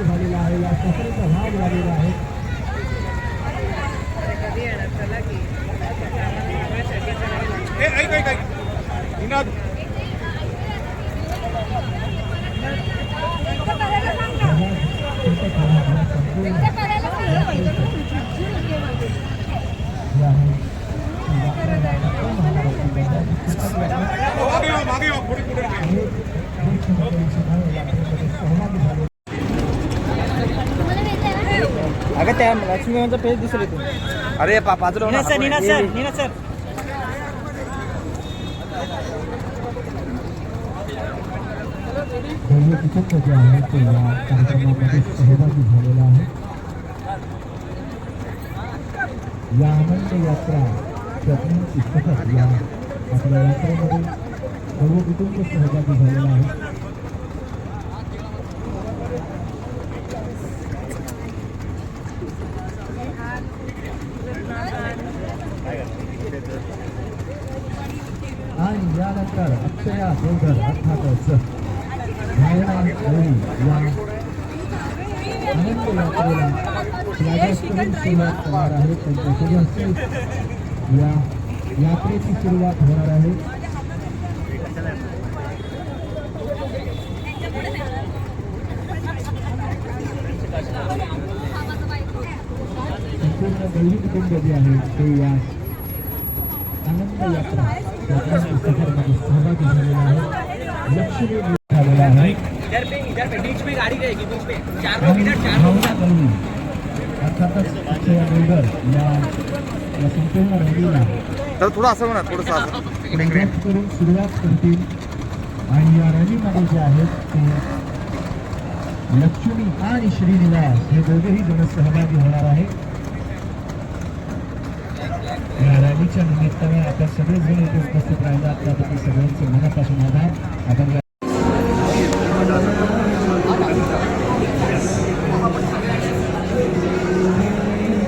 झालेला आहे या सत्रेचा भाग झालेला आहे कधी येणार चला की त्या लक्ष्मीचा पेज दिसले तू. अरे बाजूला हो ना, सर निना सर निना सर भव्य कुटुंब जे आहे ते या कार्यक्रमामध्ये सहभागी झालेलं आहे या आनंद यात्रा स्वप्न पुस्तकात या आपल्या यात्रेमध्ये सर्व कुटुंब सहभागी झालेलं आहे आणि यानंतर अक्षया देवधर अर्थातच भावना गवळी या आनंद यात्रेला राजस्थान सुरुवात करणार आहे. त्यांच्या हस्ते या यात्रेची सुरुवात होणार आहे. संपूर्ण गौरी कुटुंब जे आहे ते या आनंद यात्रा यात्रा पुस्तकामध्ये सहभागी झालेला आहे लक्ष्मी झालेला आहे आणि अर्थातच अक्षया या या संपूर्ण रॅलीला तर थोडं असं म्हणा थोडंसं असं. सुरुवात करून सुरुवात करतील. आणि या रॅलीमध्ये जे आहेत ते लक्ष्मी आणि श्रीनिवास हे दोघेही जण सहभागी होणार आहे या रॅलीच्या निमित्ताने आपण सगळेच जण इथे उपस्थित राहिलात त्याबद्दल सगळ्यांचे मनापासून आभार. आपण